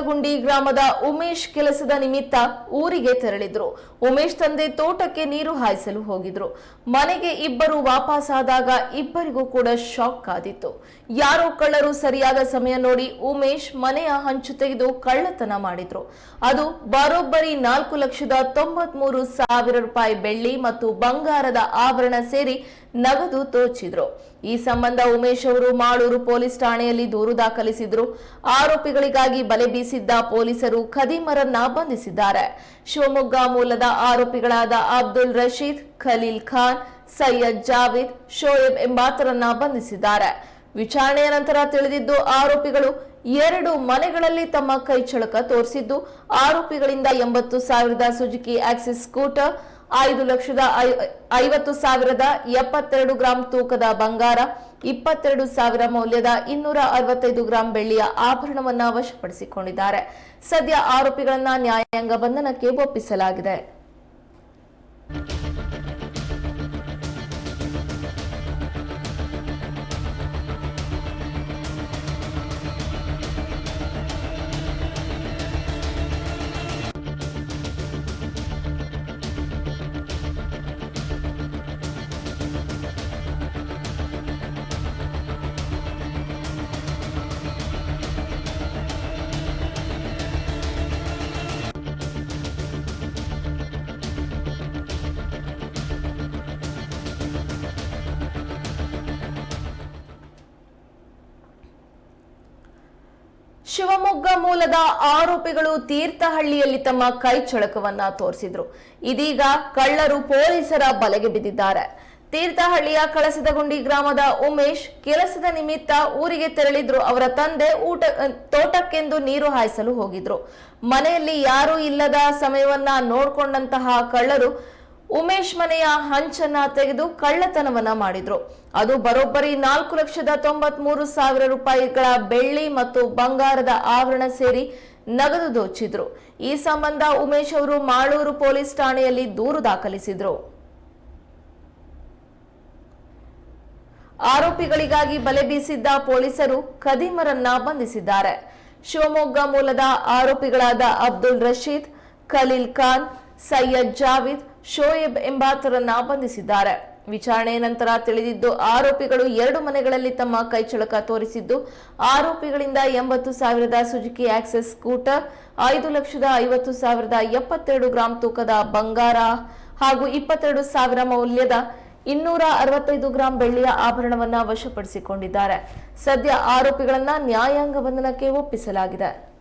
ಗುಂಡಿ ಗ್ರಾಮದ ಉಮೇಶ್ ಕೆಲಸದ ನಿಮಿತ್ತ ಊರಿಗೆ ತೆರಳಿದ್ರು. ಉಮೇಶ್ ತಂದೆ ತೋಟಕ್ಕೆ ನೀರು ಹಾಯಿಸಲು ಹೋಗಿದ್ರು. ಮನೆಗೆ ಇಬ್ಬರು ವಾಪಸ್ಸಾದಾಗ ಇಬ್ಬರಿಗೂ ಕೂಡ ಶಾಕ್ ಆದಿತ್ತು. ಯಾರೋ ಕಳ್ಳರು ಸರಿಯಾದ ಸಮಯ ನೋಡಿ ಉಮೇಶ್ ಮನೆಯ ಹಂಚು ತೆಗೆದು ಕಳ್ಳತನ ಮಾಡಿದ್ರು. ಅದು ಬರೋಬ್ಬರಿ ನಾಲ್ಕು ಲಕ್ಷದ ತೊಂಬತ್ಮೂರು ಸಾವಿರ ರೂಪಾಯಿ ಬೆಳ್ಳಿ ಮತ್ತು ಬಂಗಾರದ ಆಭರಣ ಸೇರಿ ನಗದು ತೋಚಿದ್ರು ಈ ಸಂಬಂಧ ಉಮೇಶ್ ಅವರು ಮಾಡೂರು ಪೊಲೀಸ್ ಠಾಣೆಯಲ್ಲಿ ದೂರು ದಾಖಲಿಸಿದ್ರು. ಆರೋಪಿಗಳಿಗಾಗಿ ಬಲೆ ಬೀಸಿದ್ದ ಪೊಲೀಸರು ಖದೀಮರನ್ನ ಬಂಧಿಸಿದ್ದಾರೆ. ಶಿವಮೊಗ್ಗ ಮೂಲದ ಆರೋಪಿಗಳಾದ ಅಬ್ದುಲ್ ರಶೀದ್, ಖಲೀಲ್ ಖಾನ್, ಸೈಯದ್ ಜಾವೇದ್, ಶೋಯಬ್ ಎಂಬಾತರನ್ನ ಬಂಧಿಸಿದ್ದಾರೆ. ವಿಚಾರಣೆಯ ನಂತರ ತಿಳಿದಿದ್ದು, ಆರೋಪಿಗಳು ಎರಡು ಮನೆಗಳಲ್ಲಿ ತಮ್ಮ ಕೈಚಳಕ ತೋರಿಸಿದ್ದು. ಆರೋಪಿಗಳಿಂದ ಎಂಬತ್ತು ಸಾವಿರದ ಸುಜುಕಿ ಆಕ್ಸಿಸ್ ಸ್ಕೂಟರ್ ಐದು ಲಕ್ಷದ ಐವತ್ತು ಸಾವಿರದ ಎಪ್ಪತ್ತೆರಡು ಗ್ರಾಂ ತೂಕದ ಬಂಗಾರ, ಇಪ್ಪತ್ತೆರಡು ಸಾವಿರ ಮೌಲ್ಯದ ಇನ್ನೂರ ಅರವತ್ತೈದು ಗ್ರಾಂ ಬೆಳ್ಳಿಯ ಆಭರಣವನ್ನ ವಶಪಡಿಸಿಕೊಂಡಿದ್ದಾರೆ. ಸದ್ಯ ಆರೋಪಿಗಳನ್ನ ನ್ಯಾಯಾಂಗ ಬಂಧನಕ್ಕೆ ಒಪ್ಪಿಸಲಾಗಿದೆ. ಶಿವಮೊಗ್ಗ ಮೂಲದ ಆರೋಪಿಗಳು ತೀರ್ಥಹಳ್ಳಿಯಲ್ಲಿ ತಮ್ಮ ಕೈ ಚಳಕವನ್ನ ತೋರಿಸಿದ್ರು. ಇದೀಗ ಕಳ್ಳರು ಪೊಲೀಸರ ಬಲೆಗೆ ಬಿದ್ದಿದ್ದಾರೆ. ತೀರ್ಥಹಳ್ಳಿಯ ಕಳಸದಗುಂಡಿ ಗ್ರಾಮದ ಉಮೇಶ್ ಕೆಲಸದ ನಿಮಿತ್ತ ಊರಿಗೆ ತೆರಳಿದ್ರು. ಅವರ ತಂದೆ ಊಟ, ತೋಟಕ್ಕೆಂದು ನೀರು ಹಾಯಿಸಲು ಹೋಗಿದ್ರು. ಮನೆಯಲ್ಲಿ ಯಾರೂ ಇಲ್ಲದ ಸಮಯವನ್ನ ನೋಡ್ಕೊಂಡಂತಹ ಕಳ್ಳರು ಉಮೇಶ್ ಮನೆಯ ಹಂಚನ್ನ ತೆಗೆದು ಕಳ್ಳತನವನ್ನ ಮಾಡಿದ್ರು. ಅದು ಬರೋಬ್ಬರಿ ನಾಲ್ಕು ಲಕ್ಷದ ತೊಂಬತ್ ಮೂರು ಸಾವಿರ ರೂಪಾಯಿಗಳ ಬೆಳ್ಳಿ ಮತ್ತು ಬಂಗಾರದ ಆಭರಣ ಸೇರಿ ನಗದು ದೋಚಿದ್ರು. ಈ ಸಂಬಂಧ ಉಮೇಶ್ ಅವರು ಮಾಳೂರು ಪೊಲೀಸ್ ಠಾಣೆಯಲ್ಲಿ ದೂರು ದಾಖಲಿಸಿದ್ರು. ಆರೋಪಿಗಳಿಗಾಗಿ ಬಲೆ ಬೀಸಿದ್ದ ಪೊಲೀಸರು ಖದೀಮರನ್ನ ಬಂಧಿಸಿದ್ದಾರೆ. ಶಿವಮೊಗ್ಗ ಮೂಲದ ಆರೋಪಿಗಳಾದ ಅಬ್ದುಲ್ ರಶೀದ್, ಖಲೀಲ್ ಖಾನ್, ಸೈಯದ್ ಜಾವಿದ್ ಶೋಯಬ್ ಎಂಬಾತರನ್ನ ಬಂಧಿಸಿದ್ದಾರೆ. ವಿಚಾರಣೆ ನಂತರ ತಿಳಿದಿದ್ದು, ಆರೋಪಿಗಳು ಎರಡು ಮನೆಗಳಲ್ಲಿ ತಮ್ಮ ಕೈಚಳಕ ತೋರಿಸಿದ್ದು, ಆರೋಪಿಗಳಿಂದ ಎಂಬತ್ತು ಸಾವಿರದ ಸುಜುಕಿ ಆಕ್ಸೆಸ್ ಸ್ಕೂಟರ್, ಐದು ಲಕ್ಷದ ಐವತ್ತು ಸಾವಿರದ ಎಪ್ಪತ್ತೆರಡು ಗ್ರಾಂ ತೂಕದ ಬಂಗಾರ ಹಾಗೂ ಇಪ್ಪತ್ತೆರಡು ಸಾವಿರ ಮೌಲ್ಯದ ಇನ್ನೂರ ಅರವತ್ತೈದು ಗ್ರಾಂ ಬೆಳ್ಳಿಯ ಆಭರಣವನ್ನ ವಶಪಡಿಸಿಕೊಂಡಿದ್ದಾರೆ. ಸದ್ಯ ಆರೋಪಿಗಳನ್ನ ನ್ಯಾಯಾಂಗ ಬಂಧನಕ್ಕೆ ಒಪ್ಪಿಸಲಾಗಿದೆ.